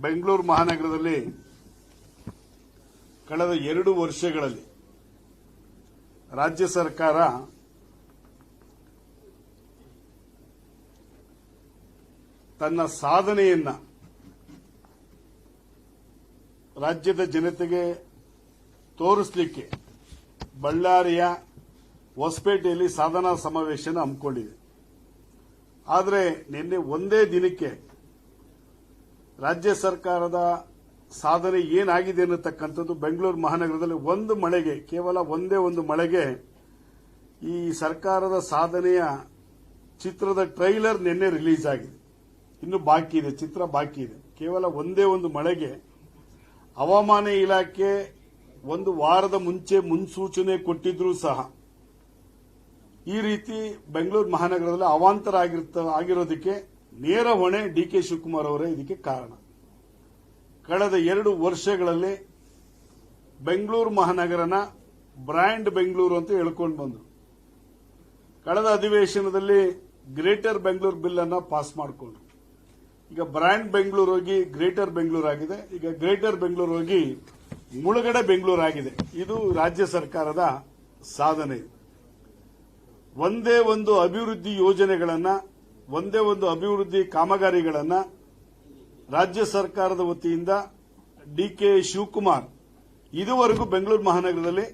ಬೆಂಗಳೂರು ಮಹಾನಗರದಲ್ಲಿ ಕಳೆದ ಎರಡು ವರ್ಷಗಳಲ್ಲಿ ರಾಜ್ಯ ಸರ್ಕಾರ ತನ್ನ ಸಾಧನೆಯನ್ನ ರಾಜ್ಯದ ಜನತೆಗೆ ತೋರಿಸಲಿಕ್ಕೆ ಬಳ್ಳಾರಿಯ ಹೊಸಪೇಟೆಯಲ್ಲಿ ಸಾಧನಾ ಸಮಾವೇಶನ ಹಮ್ಮಿಕೊಂಡಿದೆ. ಆದರೆ ನಿನ್ನೆ ಒಂದೇ ದಿನಕ್ಕೆ ರಾಜ್ಯ ಸರ್ಕಾರದ ಸಾಧನೆ ಏನಾಗಿದೆ ಅನ್ನತಕ್ಕಂಥದ್ದು ಬೆಂಗಳೂರು ಮಹಾನಗರದಲ್ಲಿ ಒಂದು ಮಳೆಗೆ, ಕೇವಲ ಒಂದೇ ಒಂದು ಮಳೆಗೆ ಈ ಸರ್ಕಾರದ ಸಾಧನೆಯ ಚಿತ್ರದ ಟ್ರೈಲರ್ ನಿನ್ನೆ ರಿಲೀಸ್ ಆಗಿದೆ. ಇನ್ನು ಬಾಕಿ ಇದೆ, ಚಿತ್ರ ಬಾಕಿ ಇದೆ. ಕೇವಲ ಒಂದೇ ಒಂದು ಮಳೆಗೆ ಹವಾಮಾನ ಇಲಾಖೆ ಒಂದು ವಾರದ ಮುಂಚೆ ಮುನ್ಸೂಚನೆ ಕೊಟ್ಟಿದ್ರೂ ಸಹ ಈ ರೀತಿ ಬೆಂಗಳೂರು ಮಹಾನಗರದಲ್ಲಿ ಅವಾಂತರ ಆಗಿರೋದಕ್ಕೆ ನೇರ ಹೊಣೆ ಡಿ ಕೆ ಶಿವಕುಮಾರ್ ಅವರೇ ಇದಕ್ಕೆ ಕಾರಣ. ಕಳೆದ ಎರಡು ವರ್ಷಗಳಲ್ಲಿ ಬೆಂಗಳೂರು ಮಹಾನಗರನ ಬ್ರ್ಯಾಂಡ್ ಬೆಂಗಳೂರು ಅಂತ ಹೇಳ್ಕೊಂಡು ಬಂದರು. ಕಳೆದ ಅಧಿವೇಶನದಲ್ಲಿ ಗ್ರೇಟರ್ ಬೆಂಗಳೂರು ಬಿಲ್ ಅನ್ನ ಪಾಸ್ ಮಾಡಿಕೊಂಡ್ರು. ಈಗ ಬ್ರ್ಯಾಂಡ್ ಬೆಂಗಳೂರು ಹೋಗಿ ಗ್ರೇಟರ್ ಬೆಂಗಳೂರು ಆಗಿದೆ. ಈಗ ಗ್ರೇಟರ್ ಬೆಂಗಳೂರು ಹೋಗಿ ಮುಳುಗಡೆ ಬೆಂಗಳೂರು ಆಗಿದೆ. ಇದು ರಾಜ್ಯ ಸರ್ಕಾರದ ಸಾಧನೆ. ಒಂದೇ ಒಂದು ಅಭಿವೃದ್ಧಿ ಯೋಜನೆಗಳನ್ನ ಒಂದೇ ಒಂದು ಅಭಿವೃದ್ಧಿ ಕಾಮಗಾರಿಗಳನ್ನು ರಾಜ್ಯ ಸರ್ಕಾರದ ವತಿಯಿಂದ ಡಿಕೆ ಶಿವಕುಮಾರ್ ಇದುವರೆಗೂ ಬೆಂಗಳೂರು ಮಹಾನಗರದಲ್ಲಿ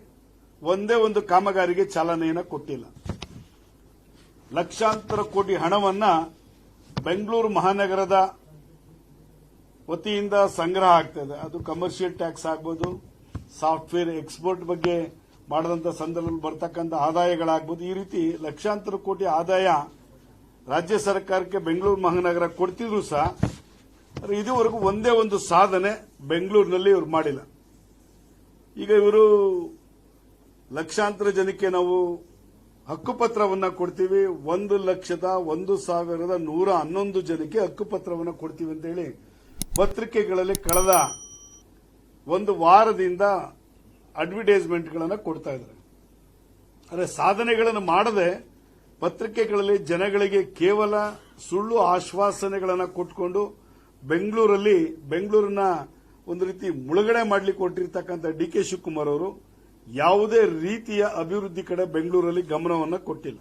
ಒಂದೇ ಒಂದು ಕಾಮಗಾರಿಗೆ ಚಾಲನೆಯನ್ನು ಕೊಟ್ಟಿಲ್ಲ. ಲಕ್ಷಾಂತರ ಕೋಟಿ ಹಣವನ್ನ ಬೆಂಗಳೂರು ಮಹಾನಗರದ ವತಿಯಿಂದ ಸಂಗ್ರಹ ಆಗ್ತದೆ ಅದು ಕಮರ್ಷಿಯಲ್ ಟ್ಯಾಕ್ಸ್ ಆಗ್ಬೋದು ಸಾಫ್ಟ್ವೇರ್ ಎಕ್ಸ್ಪೋರ್ಟ್ ಬಗ್ಗೆ ಮಾಡಿದಂಥ ಸಂದರ್ಭದಲ್ಲಿ ಬರತಕ್ಕಂಥ ಆದಾಯಗಳಾಗ್ಬೋದು. ಈ ರೀತಿ ಲಕ್ಷಾಂತರ ಕೋಟಿ ಆದಾಯ ರಾಜ್ಯ ಸರ್ಕಾರಕ್ಕೆ ಬೆಂಗಳೂರು ಮಹಾನಗರ ಕೊಡ್ತಿದ್ರು ಸಹ ಇದುವರೆಗೂ ಒಂದೇ ಒಂದು ಸಾಧನೆ ಬೆಂಗಳೂರಿನಲ್ಲಿ ಇವರು ಮಾಡಿಲ್ಲ. ಈಗ ಇವರು ಲಕ್ಷಾಂತರ ಜನಕ್ಕೆ ನಾವು ಹಕ್ಕುಪತ್ರವನ್ನ ಕೊಡ್ತೀವಿ. ಒಂದು ಲಕ್ಷದ ಒಂದು ಸಾವಿರದ ನೂರ ಹನ್ನೊಂದು ಜನಕ್ಕೆ ಹಕ್ಕುಪತ್ರವನ್ನ ಕೊಡ್ತೀವಿ ಅಂತ ಹೇಳಿ ಪತ್ರಿಕೆಗಳಲ್ಲಿ ಕಳೆದ ಒಂದು ವಾರದಿಂದ ಅಡ್ವರ್ಟೈಸ್ಮೆಂಟ್ಗಳನ್ನು ಕೊಡ್ತಾ ಇದ್ದಾರೆ. ಆದರೆ ಸಾಧನೆಗಳನ್ನು ಮಾಡದೆ ಪತ್ರಿಕೆಗಳಲ್ಲಿ ಜನಗಳಿಗೆ ಕೇವಲ ಸುಳ್ಳು ಆಶ್ವಾಸನೆಗಳನ್ನು ಕೊಟ್ಟುಕೊಂಡು ಬೆಂಗಳೂರಲ್ಲಿ ಬೆಂಗಳೂರಿನ ಒಂದು ರೀತಿ ಮುಳುಗಡೆ ಮಾಡಲಿಕ್ಕೆ ಕೊಟ್ಟಿರ್ತಕ್ಕಂಥ ಡಿ ಕೆ ಶಿವಕುಮಾರ್ ಅವರು ಯಾವುದೇ ರೀತಿಯ ಅಭಿವೃದ್ಧಿ ಕಡೆ ಬೆಂಗಳೂರಲ್ಲಿ ಗಮನವನ್ನು ಕೊಟ್ಟಿಲ್ಲ.